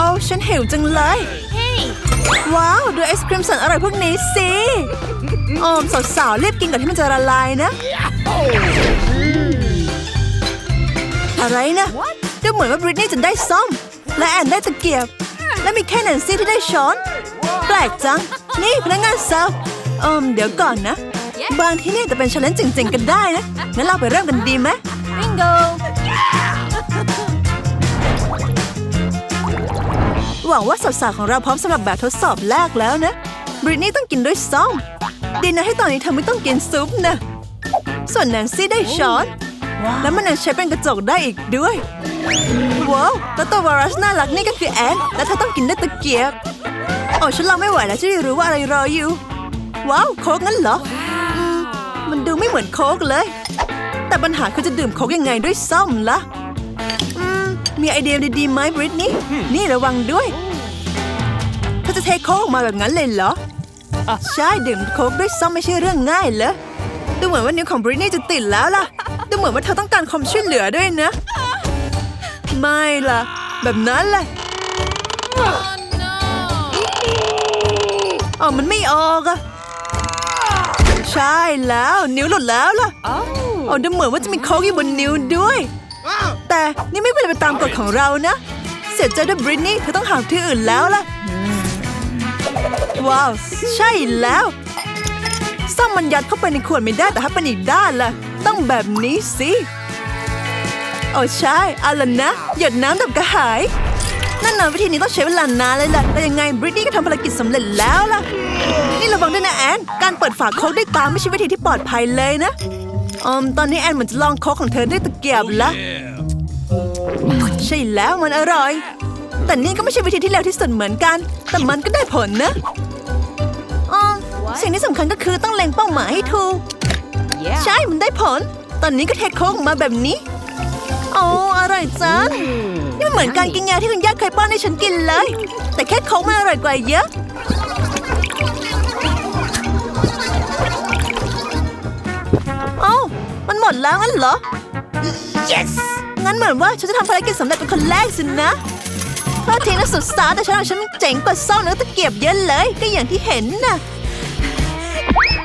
อ้ฉันหิวจังเลย ว้าว ดูไอศครีมสันอร่อยพวกนี้สิโอมสาวๆรีบกินก่อนที่มันจะละลายนะ อะไรนะ ดูเหมือนว่าบริตนี่จะได้ส้มและแอนได้ตะเกียบ และมีแค่แนนซี่ที่ได้ช้อน แปลกจัง นี่พนักงานเซิร์ฟเอิมเดี๋ยวก่อนนะ บางที่นี่จะเป็นชาเลนจ์จริง ๆ กันได้นะงั้นเราไปเริ่มกันดีไหม Bingo! หวังว่าสาวๆของเราพร้อมสำหรับแบบทดสอบแรกแล้วนะบริตนี่ต้องกินด้วยส้มดีนะให้ตอนนี้เธอไม่ต้องกินซุปนะส่วนแนนซี่ได้ช้อน แล้วมันยังใช้เป็นกระจกได้อีกด้วยว้าวแล้วตัววารัสน่ารักนี่ก็คือแอนและเธอต้องกินด้วยตะเกียบโอ้ฉันรอไม่ไหวแล้วจะได้รู้ว่าอะไรรออยู่ ว้าวโค้กงั้นเหรออืมมันดูไม่เหมือนโค้กเลย แต่ปัญหาคือจะดื่มโค้กยังไงด้วยส้มล่ะอื มมีไอเดียดีๆไหมบริตนี่นี่ระวังด้วยเธอจะเทโค้กออกมาแบบนั้นเลยเหรอ ใช่ดื่มโค้กด้วยส้มไม่ใช่เรื่องง่ายเลยดูเหมือนว่านิ้วของบริตนี่จะติดแล้วล่ะ ดูเหมือนว่าเธอต้องการความช่วยเหลือด้วยนะ ไม่ล่ะ แบบนั้นแหละ Oh no! อ๋อมันไม่ออกอะใช่แล้ว นิ้วหลุดแล้วล่ะ Oh! อ๋อดูเหมือนว่าจะมีโค้กอยู่บนนิ้วด้วย แต่นี่ไม่เป็นไปตามกฎของเรานะ เสียใจด้วยบริตนี่เธอต้องหาที่อื่นแล้วล่ะ ว้าว ใช่แล้วซ่อมมันยัดเข้าไปในขวดไม่ได้แต่ถ้าเป็นอีกด้านล่ะ ต้องแบบนี้สิโอ้ใช่เอาละนะ หยดน้ำดับกระหายนั่นนะวิธีนี้ต้องใช้เวลานานเลยล่ะ แต่ยังไงบริตนี่ก็ทำภารกิจสำเร็จแล้วล่ะ นี่ระวังด้วยนะแอน การเปิดฝาโค้กด้วยตาไม่ใช่วิธีที่ปลอดภัยเลยนะ อืมตอนนี้แอนเหมือนจะลองโค้กของเธอด้วยตะเกียบละใช่แล้วมันอร่อย แต่นี่ก็ไม่ใช่วิธีที่เร็วที่สุดเหมือนกัน แต่มันก็ได้ผลนะอ๋อสิ่งที่สำคัญก็คือต้องเล็งเป้าหมายให้ถูก Yeah! ใช่มันได้ผล ตอนนี้ก็เทโค้กออกมาแบบนี้โอ้อร่อยจังนี่มันเหมือนการกินยาที่คุณย่าเคยป้อนให้ฉันกินเลย แต่แค่โค้กมันอร่อยกว่าเยอะ ดแล้วงั้นเหรอ yes งั้นเหมือนว่าฉันจะทำภารกิจสำเร็จเป็นคนแรกสินะโทษทีนะสุดสาแต่ฉันเอาฉันเจ๋งกว่าซ่องแล้วตะเกียบเยอะเลย ก็อย่างที่เห็นน่ะ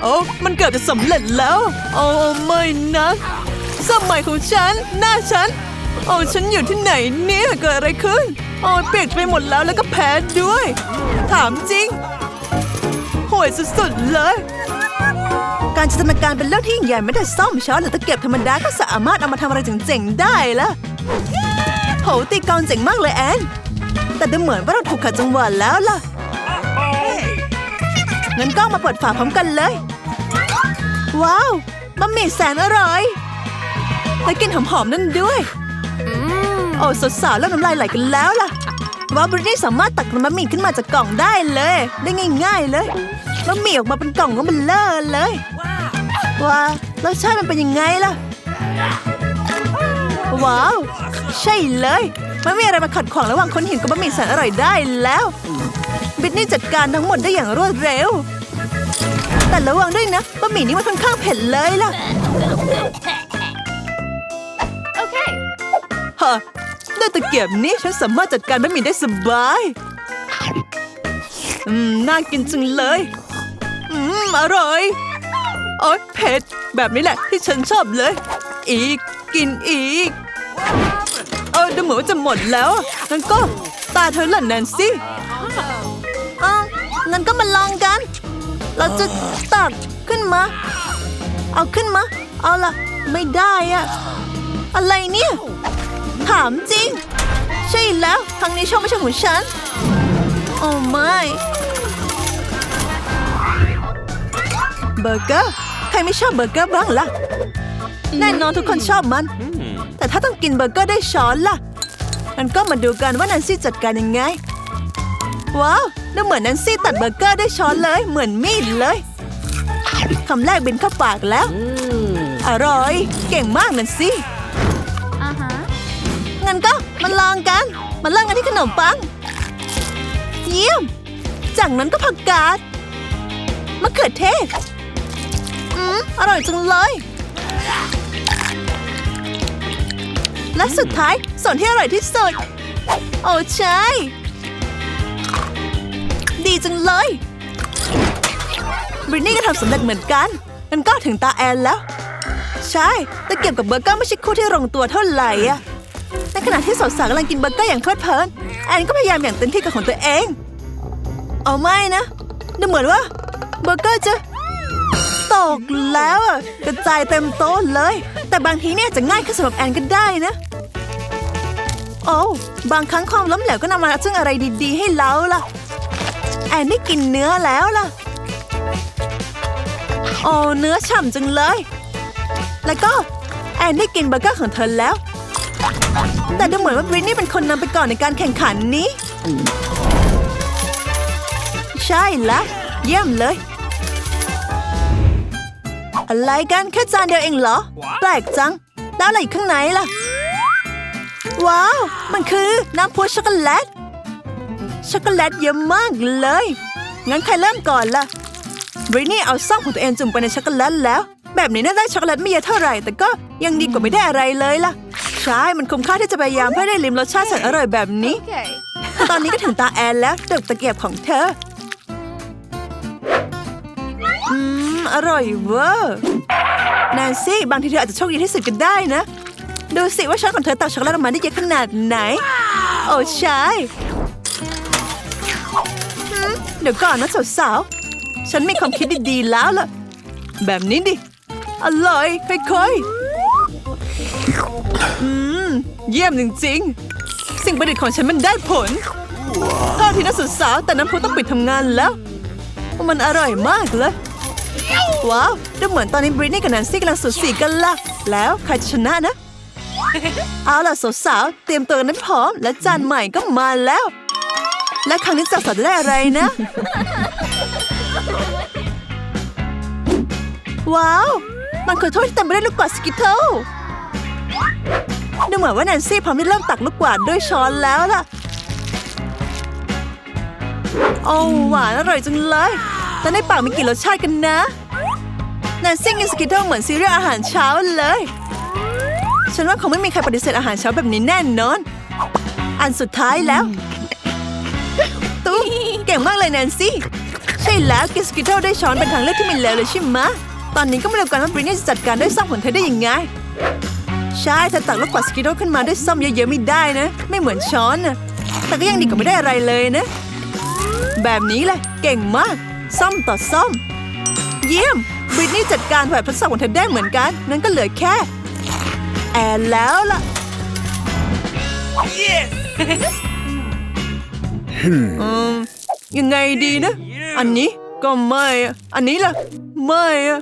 โอ้ มันเกือบจะสำเร็จแล้ว โอ้ไม่นะสมัยของฉัน หน้าฉัน โอ้ฉันอยู่ที่ไหนเนี่ยเกิดอะไรขึ้น โอ้เปียกไปหมดแล้วแล้วก็แพ้ด้วย ถามจริงห่วยสุดๆเลย การจินตนาการเป็นเรื่องที่ยิ่งใหญ่ไม่ได้ซ่อมช้อนหรือตะเกียบธรรมดาก็สามารถเอามาทำอะไรเจ๋งๆได้ละโหตีกลองเจ๋งมากเลยแอนแต่ดูเหมือนว่าเราถูกขัดจังหวะแล้วล่ะงั้นก็มาเปิดฝาพร้อมกันเลย ว้าวบะหมี่แสนอร่อยและกินหอมๆนั่นด้วยโอ้สดสาวแล้วน้ำลายไหลกันแล้วล่ะว่าบริตนี่สามารถตักบะหมี่ขึ้นมาจากกล่องได้เลย ได้ง่าย ๆ เลยบะหมี่ออกมาเป็นกล่องก็เป็นเลอะเลย ว้าวรสชาติมันเป็นยังไงล่ะ ว้าว ใช่เลยไม่มีอะไรมาขัดขวางระหว่างคนหิวกับบะหมี่แสนอร่อยได้แล้ว บิทนี่จัดการทั้งหมดได้อย่างรวดเร็ว แต่ระวังด้วยนะบะหมี่นี่มันค่อนข้างเผ็ดเลยล่ะ Okay! ฮะด้วยตะเกียบนี้ฉันสามารถจัดการบะหมี่ได้สบายอืมน่ากินจังเลย อืม อร่อย โอ๊ยเผ็ด แบบนี้แหละที่ฉันชอบเลย อีก กินอีก เออดูเหมือนว่าจะหมดแล้วงั้นก็ตาเธอล่ะแนนซี่อ้าวงั้นก็มาลองกัน เราจะตักขึ้นมา เอาขึ้นมา เอาล่ะ ไม่ได้อะอะไรเนี่ย ถามจริง ใช่แล้วครั้งนี้ช่องไม่ใช่ของฉัน โอ้ไม่ เบอร์เกอร์ใค รไม่ชอบเบอร์เกอร์บ้างล่ะ แน่นอนทุกคนชอบมัน แต่ถ้าต้องกินเบอร์เกอร์ได้ช้อนล่ะ มันก็มาดูกันว่าแนนซี่จัดการยังไง ว้าวดูเหมือนแนนซี่ตัดเบอร์เกอร์ได้ช้อนเลย เหมือนมีดเลยคำแรกบินเข้าปากแล้ว อร่อย เก่งมากแนนซี่ Uh huh. งั้นก็มาลองกัน มาเริ่มกันที่ขนมปัง เยี่ยม จากนั้นก็ผักกาดมะเขือเทศ อร่อยจังเลย และสุดท้ายส่วนที่อร่อยที่สุด โอ้ใช่ ดีจังเลยบรินนี่ก็ทำสำเร็จเหมือนกันมันก็ถึงตาแอนแล้ว ใช่แต่เก็บกับเบอร์เกอร์ไม่ใช่คู่ที่ลงตัวเท่าไหร่อะในขณะที่สาวๆกำลังกินเบอร์เกอร์อย่างเพลิดเพลินแอนก็พยายามอย่างเต็มที่กับของตัวเอง เอาไม่นะดูเหมือนว่าเบอร์เกอร์จะ ตกแล้วอะกระจายเต็มโต๊ะเลย แต่บางทีเนี่ยจะง่ายขึ้นสำหรับแอนก็ได้นะ โอ้บางครั้งความล้มเหลวก็นำมาซึ่งอะไรดีๆ ให้เราล่ะ แอนได้กินเนื้อแล้วล่ะ โอ้เนื้อฉ่ำจังเลย แล้วก็แอนได้กินเบอร์เกอร์ของเธอแล้ว แต่ดูเหมือนว่าบริตนี่เป็นคนนำไปก่อนในการแข่งขันนี้ ใช่ละเยี่ยมเลย อะไรกันแค่จานเดียวเองเหรอ แปลกจัง แล้วอะไรอยู่ข้างในล่ะ ว้าว มันคือน้ำพุช็อกโกแลต ช็อกโกแลตเยอะมากเลย งั้นใครเริ่มก่อนล่ะบรินี่เอาซ่องของตัวเองจุ่มไปในช็อกโกแลตแล้ว แบบนี้น่าได้ช็อกโกแลตไม่เยอะเท่าไหร่ แต่ก็ยังดีกว่าไม่ได้อะไรเลยล่ะ ใช่ มันคุ้มค่าที่จะพยายามเพื่อได้ลิมรสชาติแสนอร่อยแบบนี้ Okay. ตอนนี้ก็ถึงตาแอนแล้วดึกตะเกียบของเธอ อืมอร่อยเวอร์แนนซี่บางทีเธออาจจะโชคดีที่สุดก็ได้นะ ดูสิว่าช้อนของเธอตักช็อกโกแลตออกมาได้เยอะขนาดไหน โอ้ใช่หืมเดี๋ยวก่อนนะสาวๆ ฉันมีความคิดดีๆแล้วล่ะ แบบนี้ดิ อร่อยค่อยๆ อืม เยี่ยมจริงๆ สิ่งประดิษฐ์ของฉันมันได้ผลโทษทีนะสุดสาวแต่น้ำพุต้องปิดทำงานแล้ว มันอร่อยมากเลย ว้าวดูเหมือนตอนนี้บริตนี่กับแนนซี่กำลังสุดสีกันละแล้วใครจะชนะนะ เอาล่ะสาวๆเตรียมตัวกันให้พร้อม และจานใหม่ก็มาแล้ว และครั้งนี้จะสาวจะได้อะไรนะ ว้าว มันคือถ้วยที่เต็มไปด้วยลูกกวาดสกิทเทิลดูเหมือนว่าแนนซี่พร้อมที่เริ่มตักลูกกวาดด้วยช้อนแล้วล่ะ โอ้หวานอร่อยจังเลย แต่ในปากมีกี่รสชาติกันนะแนนซี่กินสกิทเทิลเหมือนซีเรียลอาหารเช้าเลย ฉันว่าคงไม่มีใครปฏิเสธอาหารเช้าแบบนี้แน่นอน อันสุดท้ายแล้ว ตุ๊กเก่งมากเลยแนนซี่ ใช่แล้วกินสกิทเทิลได้ช้อนเป็นทางเลือกที่ไม่เลวเลยใช่ไหมตอนนี้ก็ไม่รู้กันว่าบรินนี่จะจัดการด้วยซ่อมของเธอได้ยังไง ใช่เธอตักลูกกวาดสกิทเทิลขึ้นมาด้วยซ่อมเยอะๆไม่ได้นะ ไม่เหมือนช้อนนะแต่ก็ยังดีกว่าไม่ได้อะไรเลยนะ แบบนี้แหละเก่งมาก ซ่อมต่อซ่อมเยี่ยมบริตนี่จัดการแหวนทดสอบของเธอได้เหมือนกัน นั้นก็เหลือแค่ แอนแล้วล่ะอืมยังไงดีนะ อันนี้ก็ไม่อะอันนี้ล่ะ ไม่อะ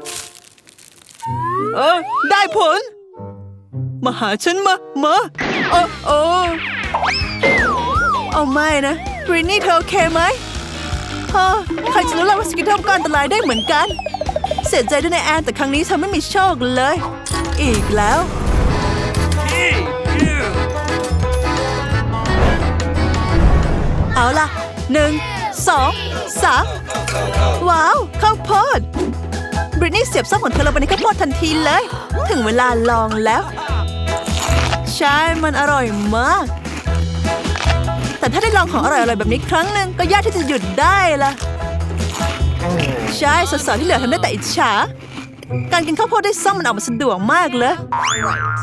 เออ ได้ผล มาหาฉันมามาโอ้โอ้เอาไม่นะบรินนี่เธอโอเคไหม ฮะใครจะรู้ล่ะว่าสกิทเทิลก็อันตรายได้เหมือนกัน เสียใจด้วยนะแอนแต่ครั้งนี้เธอไม่มีโชคเลย อีกแล้วเอาล่ะหนึ่งสองสามว้าว ข้าวโพดบริตนี่เสียบซ่อมของเธอลงไปในข้าวโพดทันทีเลย ถึงเวลาลองแล้ว ใช่ มันอร่อยมาก แต่ถ้าได้ลองของอร่อยๆแบบนี้ครั้งหนึ่งก็ยากที่จะหยุดได้ล่ะใช่สาวๆที่เหลือทำได้แต่อิจฉา การกินข้าวโพดได้ซ่อมมันออกมาสะดวกมากเลย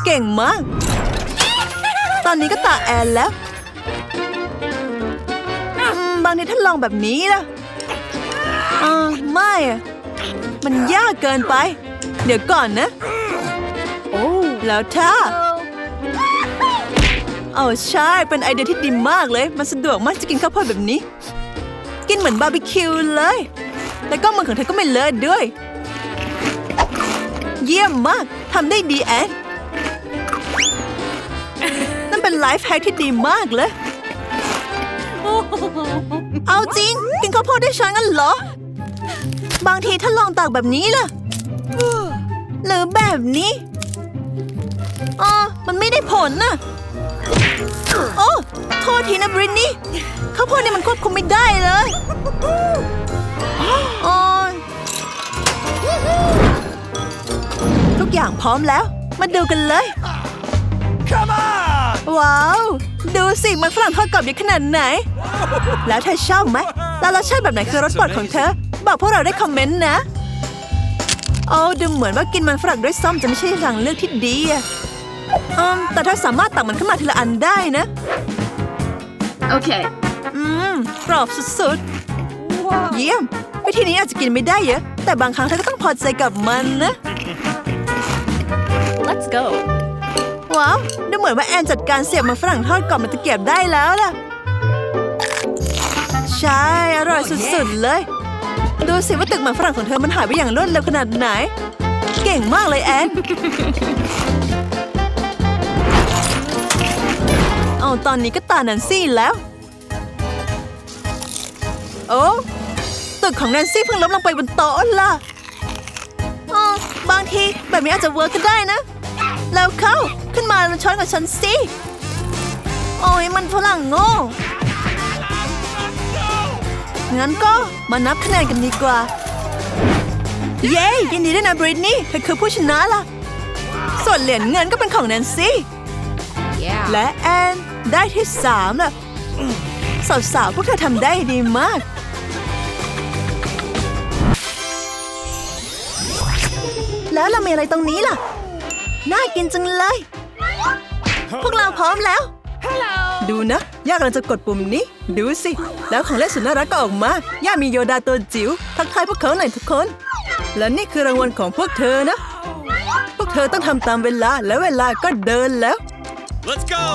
เก่งมาก ตอนนี้ก็ตาแอนแล้วบางทีถ้าลองแบบนี้ล่ะอ่าไม่มันยากเกินไป เดี๋ยวก่อนนะโอ้แล้วถ้า อาใช่ เป็นไอเดียที่ดีมากเลย มันสะดวกมากจะกินข้าวโพดแบบนี้ กินเหมือนบาร์บีคิวเลย แล้วก็มือของเธอก็ไม่เลอะด้วย เยี่ยมมากทำได้ดีแอนนั่นเป็นไลฟ์แฮกที่ดีมากเลย เอาจริง กินข้าวโพดได้ช้อนกันเหรอ บางทีถ้าลองตักแบบนี้ล่ะ หรือแบบนี้อ๋อมันไม่ได้ผลน่ะ โอ้โทษทีนะบรินนี่ข้าวโพดนี่มันควบคุมไม่ได้เลยอ๋อทุกอย่างพร้อมแล้ว มาดูกันเลย Come on! ว้าว ดูสิ มันฝรั่งทอดกรอบเยอะขนาดไหน แล้วเธอชอบไหม แล้วรสชาติแบบไหนคือรสโปรดของเธอ บอกพวกเราได้คอมเมนต์นะ โอ้ดูเหมือนว่ากินมันฝรั่งด้วยส้มจะไม่ใช่ทางเลือกที่ดีอะ อืมแต่เธอสามารถตักมันขึ้นมาทีละอันได้นะ Okay. อืมกรอบสุดๆ เยี่ยม วิธีนี้อาจจะกินไม่ได้เยอะ แต่บางครั้งเธอก็ต้องพอใจกับมันนะ Let's go. ว้าวดูเหมือนว่าแอนจัดการเสียบมันฝรั่งทอดกรอบมันตะเกียบได้แล้วล่ะ ใช่ อร่อยสุดๆเลย ดูสิว่าตึกมันฝรั่งของเธอมันหายไปอย่างรวดเร็วขนาดไหน เก่งมากเลยแอน ตอนนี้ก็ตาแนนซี่แล้ว โอ้ตึกของแนนซี่เพิ่งล้มลงไปบนโต๊ะล่ะบางทีแบบนี้อาจจะเวิร์กก็ได้นะ แล้วเข้าขึ้นมาช้อนกับฉันสิ โอ้ยมันฝรั่งโง่ งั้นก็มานับคะแนนกันดีกว่า เย้ยินดีด้วยนะบริตนี่เธอคือผู้ชนะล่ะ ส่วนเหรียญเงินก็เป็นของแนนซี่ และแอนได้ที่สามล่ะสาวๆพวกเธอทำได้ดีมาก แล้วเรามีอะไรตรงนี้ล่ะ น่ากินจังเลย พวกเราพร้อมแล้ว ดูนะ ย่ากำลังจะกดปุ่มนี้ ดูสิ แล้วของเล่นสุดน่ารักก็ออกมา ย่ามีโยดาตัวจิ๋ว ทักทายพวกเขาหน่อยทุกคน และนี่คือรางวัลของพวกเธอนะ พวกเธอต้องทำตามเวลาและเวลาก็เดินแล้ว Let's go!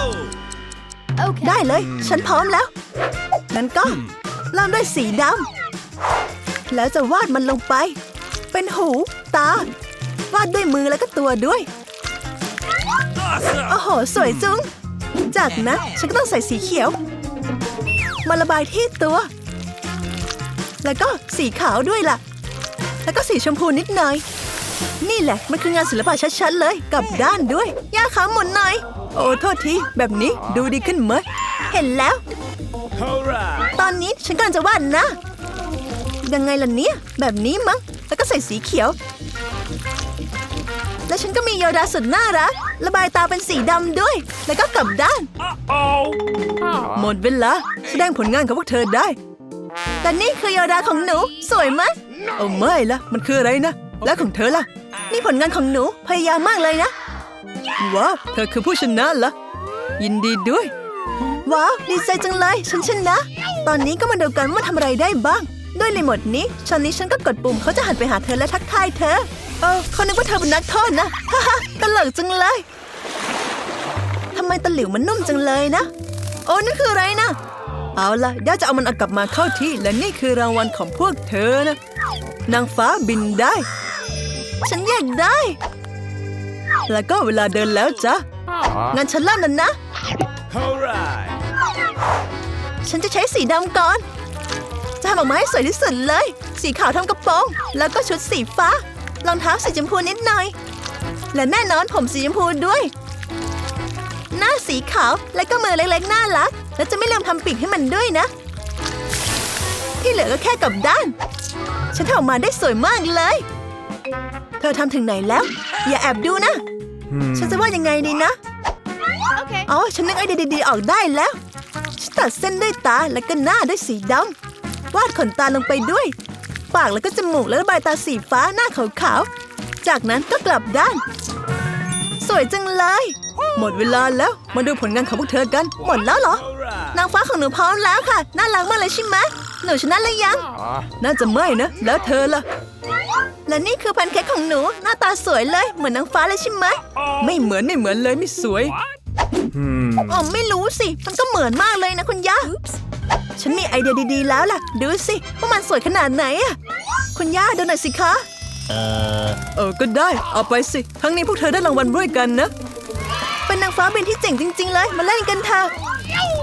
Okay. ได้เลย ฉันพร้อมแล้วงั้นก็เริ่มด้วยสีดำแล้วจะวาดมันลงไป เป็นหูตา วาดด้วยมือแล้วก็ตัวด้วย Awesome! โอ้โห สวยจุง จากนั้นฉันก็ต้องใส่สีเขียว มาระบายที่ตัว แล้วก็สีขาวด้วยล่ะ แล้วก็สีชมพูนิดหน่อย นี่แหละมันคืองานศิลปะชัดๆเลย กับด้านด้วย ย่าขาหมุนหน่อย โอ้โทษที แบบนี้ดูดีขึ้นไหมเห็นแล้ว Alright! ตอนนี้ฉันกำลังจะวาดนะ ยังไงล่ะเนี่ย แบบนี้มั้ง แล้วก็ใส่สีเขียว และฉันก็มีโยดาสุดน่ารัก ระบายตาเป็นสีดำด้วย แล้วก็กลับด้าน Oh! หมดเวลาแสดงผลงานของพวกเธอได้ แต่นี่คือโยดาของหนู สวยไหมโอ้ไม่ละมันคืออะไรนะ แล้วของเธอล่ะ นี่ผลงานของหนูพยายามมากเลยนะ ว้าว เธอคือผู้ชนะเหรอ ยินดีด้วย ว้าว ดีใจจังเลย ฉันชนะ ตอนนี้ก็มาดูกันว่าทำอะไรได้บ้าง ด้วยรีโมทนี้ตอนนี้ฉันก็กดปุ่มเขาจะหันไปหาเธอและทักทายเธอ เออเขานึกว่าเธอเป็นนักโทษนะฮ่าฮ่าตลกจังเลยทำไมตะหลิวมันนุ่มจังเลยนะ โอ้นั่นคืออะไรนะ เอาล่ะย่าจะเอามันเอากลับมาเข้าที่และนี่คือรางวัลของพวกเธอนะ นางฟ้าบินได้ ฉันอยากได้ แล้วก็เวลาเดินแล้วจ้ะงั้นฉันเริ่มแล้วนะ Alright! ฉันจะใช้สีดำก่อน จะทำออกมาให้สวยที่สุดเลย สีขาวทำกระโปรง แล้วก็ชุดสีฟ้ารองเท้าสีชมพูนิดหน่อย และแน่นอนผมสีชมพูด้วย หน้าสีขาวและก็มือเล็กๆน่ารัก และจะไม่ลืมทำปีกให้มันด้วยนะ ที่เหลือก็แค่กลับด้าน ฉันทำออกมาได้สวยมากเลย เธอทำถึงไหนแล้ว อย่าแอบดูนะ ฉันจะว่ายังไงดีนะ Okay. อ๋อ ฉันนึกไอเดียดีๆออกได้แล้ว ฉันตัดเส้นด้วยตาและก็หน้าด้วยสีดำวาดขนตาลงไปด้วย ปากแล้วก็จมูกแล้วระบายตาสีฟ้าหน้าขาวๆ จากนั้นก็กลับด้าน สวยจังเลย หมดเวลาแล้ว มาดูผลงานของพวกเธอกัน หมดแล้วเหรอ Alright! นางฟ้าของหนูพร้อมแล้วค่ะ น่ารักมากเลยใช่ไหม หนูชนะหรือยัง น่าจะไม่นะ แล้วเธอล่ะ และนี่คือแพนเค้กของหนู หน้าตาสวยเลย เหมือนนางฟ้าเลยใช่ไหม ไม่เหมือนไม่เหมือนเลยไม่สวยอ๋อไม่รู้สิ มันก็เหมือนมากเลยนะคุณย่า ฉันมีไอเดียดีๆแล้วล่ะ ดูสิว่ามันสวยขนาดไหนอะคุณย่าดูหน่อยสิคะเออ ก็ได้ เอาไปสิ ครั้งนี้พวกเธอได้รางวัลด้วยกันนะ เป็นนางฟ้าบินที่เจ๋งจริง ๆ เลย มาเล่นกันเถอะ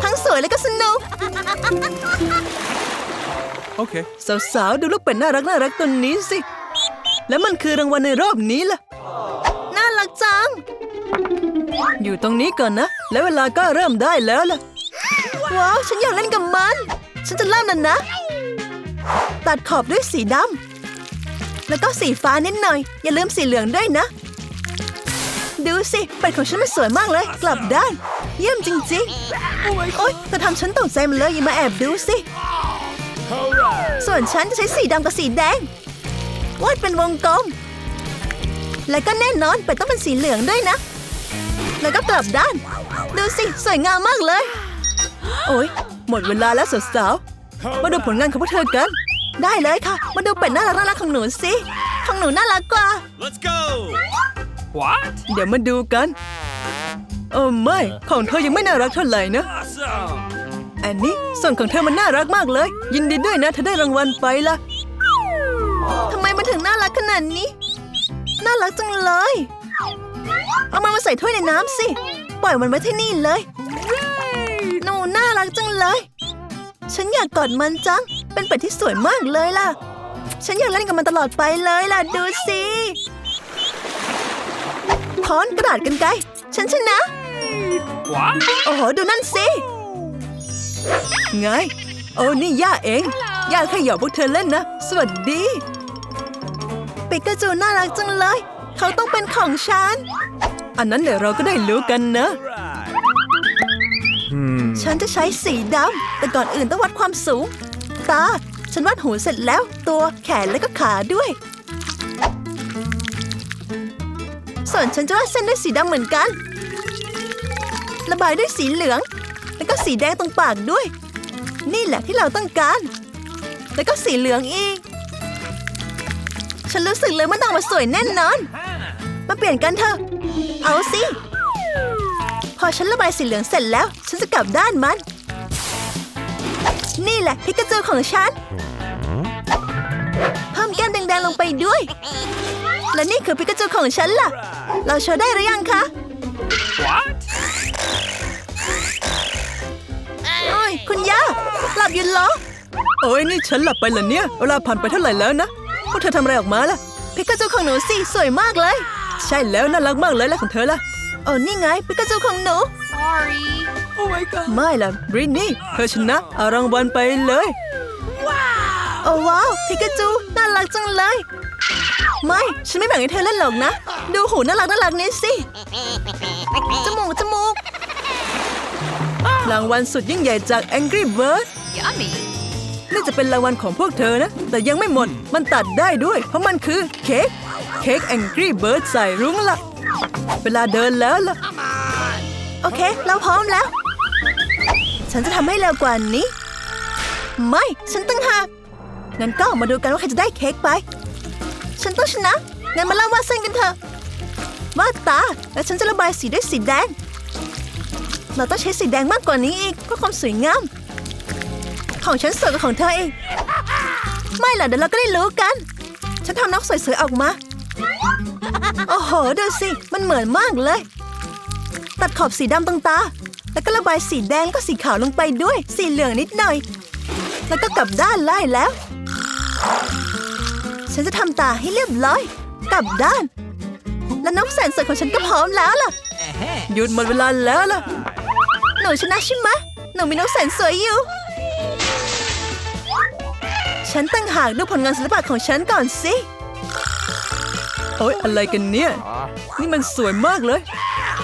ทั้งสวยและก็สนุก Okay. สาวๆ ดูลูกเป็ดน่ารักน่ารักตัวนี้สิ แล้วมันคือรางวัลในรอบนี้ล่ะ น่ารักจัง อยู่ตรงนี้ก่อนนะ แล้วเวลาก็เริ่มได้แล้วล่ะ ว้าว ฉันอยากเล่นกับมัน ฉันจะเริ่มนั่นนะ ตัดขอบด้วยสีดำ แล้วก็สีฟ้านิดหน่อย อย่าลืมสีเหลืองด้วยนะ ดูสิ เป็ดของฉันมันสวยมากเลย กลับด้าน เยี่ยมจริงๆ โอ๊ยเธอทำฉันตกใจมันเลยอย่ามาแอบดูสิ ส่วนฉันจะใช้สีดำกับสีแดงวาดเป็นวงกลม และก็แน่นอนเป็ดต้องเป็นสีเหลืองด้วยนะ แล้วก็กลับด้าน ดูสิ สวยงามมากเลย โอ้ยหมดเวลาแล้วสาวๆมาดูผลงานของพวกเธอกัน ได้เลยค่ะ มาดูเป็ดน่ารักน่ารักของหนูสิ ของหนูน่ารักกว่า Let's go. What? เดี๋ยวมาดูกัน โอ้ไม่ ของเธอยังไม่น่ารักเท่าไหร่นะ Awesome. อันนี้ส่วนของเธอมันน่ารักมากเลย ยินดีด้วยนะเธอได้รางวัลไปละทำไมมันถึงน่ารักขนาดนี้ น่ารักจังเลย เอามันมาใส่ถ้วยในน้ำสิ ปล่อยมันไว้ที่นี่เลยหนูน่ารักจังเลย ฉันอยากกอดมันจัง เป็นเป็ดที่สวยมากเลยล่ะ ฉันอยากเล่นกับมันตลอดไปเลยล่ะ ดูสิค้อนกระดาษกันไกรฉันชนะ What? โอ้โห ดูนั่นสิ ไง โอ้นี่ย่าเอง ย่าแค่หยอกพวกเธอเล่นนะ สวัสดีปิกาจูน่ารักจังเลย เขาต้องเป็นของฉัน อันนั้นเดี๋ยวเราก็ได้รู้กันนะ Alright. Hmm. ฉันจะใช้สีดำ แต่ก่อนอื่นต้องวัดความสูง ตา ฉันวาดหูเสร็จแล้ว ตัวแขนและก็ขาด้วย ส่วนฉันจะวาดเส้นด้วยสีดำเหมือนกัน ระบายด้วยสีเหลืองแล้ว ก็สีแดงตรงปากด้วย นี่แหละที่เราต้องการ แล้วก็สีเหลืองอีก ฉันรู้สึกเลยมันต้องมาสวยแน่นอน มาเปลี่ยนกันเถอะ เอาสิ พอฉันระบายสีเหลืองเสร็จแล้ว ฉันจะกลับด้านมัน นี่แหละพิกาจูของฉัน เพิ่มแก้มแดงๆลงไปด้วย และนี่คือพิกาจูของฉันล่ะ เราโชว์ได้หรือยังคะ What? ยคุณย่าหลับอยู่เหรอโอ้ยนี่ฉันหลับไปเหรอเนี่ยเวลาผ่านไปเท่าไหร่แล้วนะพวกเธอทำอะไรออกมาล่ะพิกาจูของหนูสิสวยมากเลย ใช่แล้วน่ารักมากเลยแล้วของเธอล่ะโอ้นี่ไงพิกาจูของหนู Sorry. ไม่ล่ะบรินนี่เธอชนะเอารางวัลไปเลยโอ้ว้าวพิกาจูน่ารักจังเลย ไม่ฉันไม่แบ่งให้เธอเล่นหรอกนะ ดูหูน่ารักน่ารักนี่สิจมูกจมูก รางวัลสุดยิ่งใหญ่จาก Angry Bird Yummy. นี่จะเป็นรางวัลของพวกเธอนะ แต่ยังไม่หมด มันตัดได้ด้วย เพราะมันคือเค้ก เค้ก Angry Bird ใส่รุ้งละ เวลาเดินแล้วล่ะโอเค เราพร้อมแล้ว ฉันจะทำให้เร็วกว่านี้ ไม่ ฉันตั้งหากงั้นก็มาดูกันว่าใครจะได้เค้กไป ฉันต้องชนะงั้นมาเล่าวาดเส้นกันเถอะวาดตา แล้วฉันจะระบายสีด้วยสีแดง เราต้องใช้สีแดงมากกว่านี้อีกเพื่อความสวยงาม ของฉันสวยกว่าของเธอเองไม่ล่ะเดี๋ยวเราก็ได้รู้กัน ฉันทำนกสวยๆออกมา โอ้โหดูสิ มันเหมือนมากเลย ตัดขอบสีดำตรงตา แล้วก็ระบายสีแดงแล้วก็สีขาวลงไปด้วย สีเหลืองนิดหน่อย แล้วก็กลับด้านไล่แล้ว ฉันจะทำตาให้เรียบร้อย กลับด้าน และนกแสนสวยของฉันก็พร้อมแล้วล่ะหยุดหมดเวลาแล้วล่ะ หนูชนะใช่ไหมหนูมีนกแสนสวยอยู่ ฉันตั้งหากดูผลงานศิลปะของฉันก่อนสิ โอ๊ยอะไรกันเนี่ย นี่มันสวยมากเลย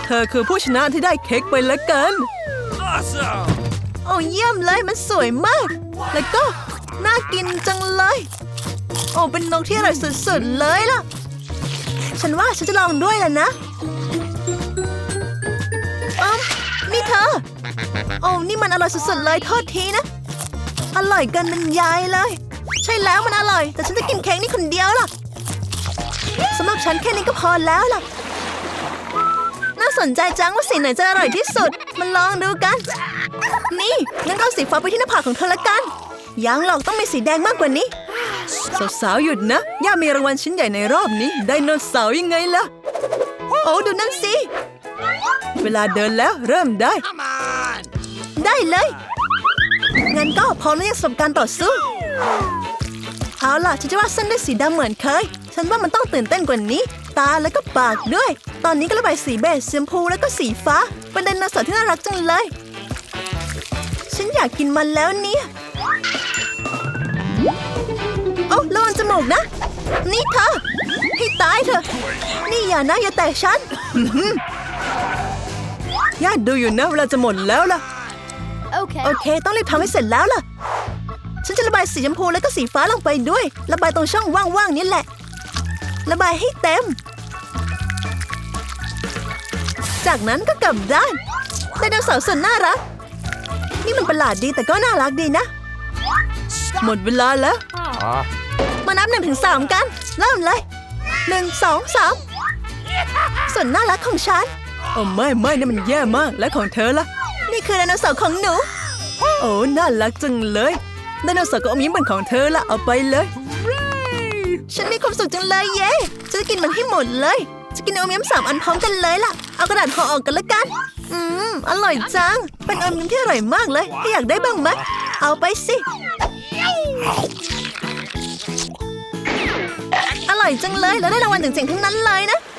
เธอคือผู้ชนะที่ได้เค้กไปแล้วกัน โอ้เยี่ยมเลยมันสวยมาก แล้วก็น่ากินจังเลย โอ้เป็นนกที่อร่อยสุดๆเลยล่ะ ฉันว่าฉันจะลองด้วยแหละนะ อ โอ้นี่มันอร่อยสุดๆเลยโทษทีนะ อร่อยเกันบรรยายเลย ใช่แล้วมันอร่อย แต่ฉันจะกินเค้กนี่คนเดียวล่ะสำหรับฉันแค่นี้ก็พอแล้วล่ะ น่าสนใจจังว่าสีไหนจะอร่อยที่สุดมันลองดูกัน นี่งั้นเอาสีฟ้าไปที่หน้าผากของเธอละกันยังหรอกต้องมีสีแดงมากกว่านี้สาวๆหยุดนะ ย่ามีรางวัลชิ้นใหญ่ในรอบนี้ไดโนเสาร์ยังไงล่ะ โอ้ดูนั่นสิ เวลาเดินแล้วเริ่มได้ ได้เลย งั้นก็พร้อมแล้วยังสำหรับการต่อสู้เอาล่ะฉันจะวาดเส้นด้วยสีดำเหมือนเคย ฉันว่ามันต้องตื่นเต้นกว่านี้ ตาแล้วก็ปากด้วย ตอนนี้ก็ระบายสีเบจสีชมพูแล้วก็สีฟ้า เป็นไดโนเสาร์ที่น่ารักจังเลย ฉันอยากกินมันแล้วเนี่ยโอ้ระวังจมูกนะ นี่เธอให้ตายเถอะ นี่อย่านะอย่าแตะฉันอื้อหือ ญาติดูอยู่นะเวลาจะหมดแล้วล่ะ Okay. โอเค ต้องรีบทำให้เสร็จแล้วล่ะ ฉันจะระบายสีชมพูแล้วก็สีฟ้าลงไปด้วย ระบายตรงช่องว่างๆนี่แหละ ระบายให้เต็ม จากนั้นก็กลับด้านไดโนเสาร์ส่วนน่ารัก นี่มันประหลาดดีแต่ก็น่ารักดีนะ หมดเวลาแล้ว Ah. มานับหนึ่งถึงสามกัน เริ่มเลยหนึ่งสองสามส่วนน่ารักของฉัน โอ้ไม่ไม่นี่มันแย่มาก และของเธอล่ะ นี่คือไดโนเสาร์ของหนู โอ้น่ารักจังเลยไดโนเสาร์ก็อมยิ้มเหมือนของเธอละเอาไปเลย ฉันมีความสุขจังเลยเย้จะกินมันให้หมดเลย จะกินอมยิ้มสามอันพร้อมกันเลยล่ะ เอากระดาษห่อออกกันละกัน อืมอร่อยจัง เป็นอมยิ้มที่อร่อยมากเลยถ้าอยากได้บ้างไหมเอาไปสิ อร่อยจังเลยแล้วได้รางวัลเจ๋งๆทั้งนั้นเลยนะพวก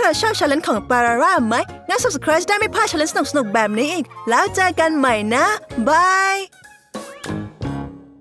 เธอชอบชาเลนจ์ของปาราร่าไหมงั้น subscribe ได้ไม่พลาดชาเลนจ์สนุกๆแบบนี้อีก แล้วเจอกันใหม่นะ บาย